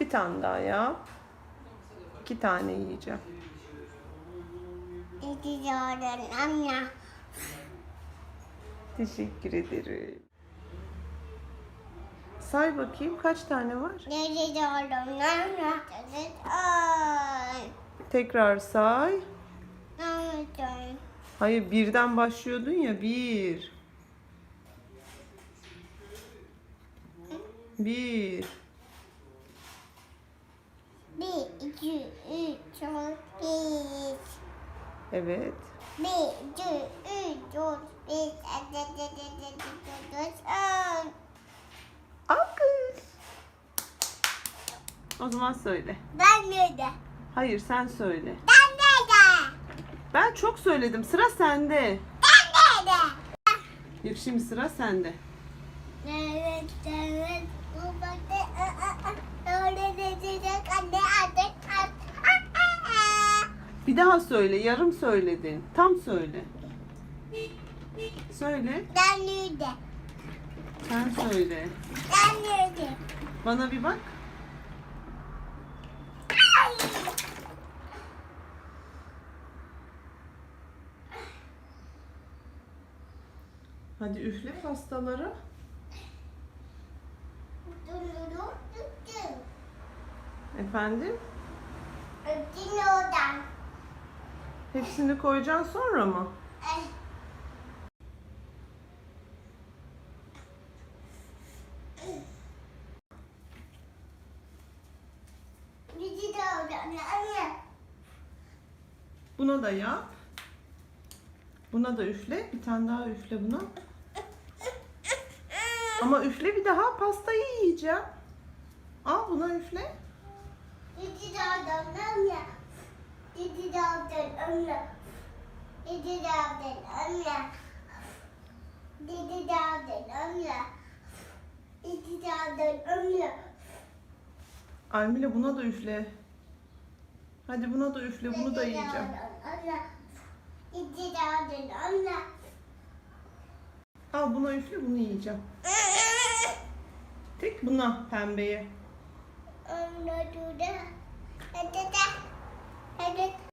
Bir tane daha yap. İki tane yiyeceğim. Teşekkür ederim. Say bakayım kaç tane var? Tekrar say. Hayır birden başlıyordun ya bir. Bir. Bir, iki, üç, dört, beş. Evet. Bir, iki, üç, dört, beş, on. Alkış. O zaman söyle. Ben nerede? Hayır sen söyle. Ben nerede? Ben çok söyledim. Sıra sende. Ben nerede? Yok şimdi sıra sende. Evet, evet. Bir daha söyle. Yarım söyledin. Tam söyle. Söyle. Ben nerede? Sen söyle. Ben nerede? Bana bir bak. Hadi üfle pastaları. Efendim? Öptün oradan. Hepsini koyacaksın sonra mı? Anne. Buna da yap. Buna da üfle. Bir tane daha üfle buna. Ama üfle bir daha pastayı yiyeceğim. Al buna üfle. Bizi de oradan anne. Bizi de oradan anne. Bizi de oradan anne. Bizi de oradan anne. Bizi de oradan anne. Almila buna da üfle. Hadi buna da üfle. Bunu da yiyeceğim. oradan anne. Bizi de oradan anne. Al buna üfle bunu yiyeceğim. Tek buna pembeye. Anne dur da. Hadi de. Hadi.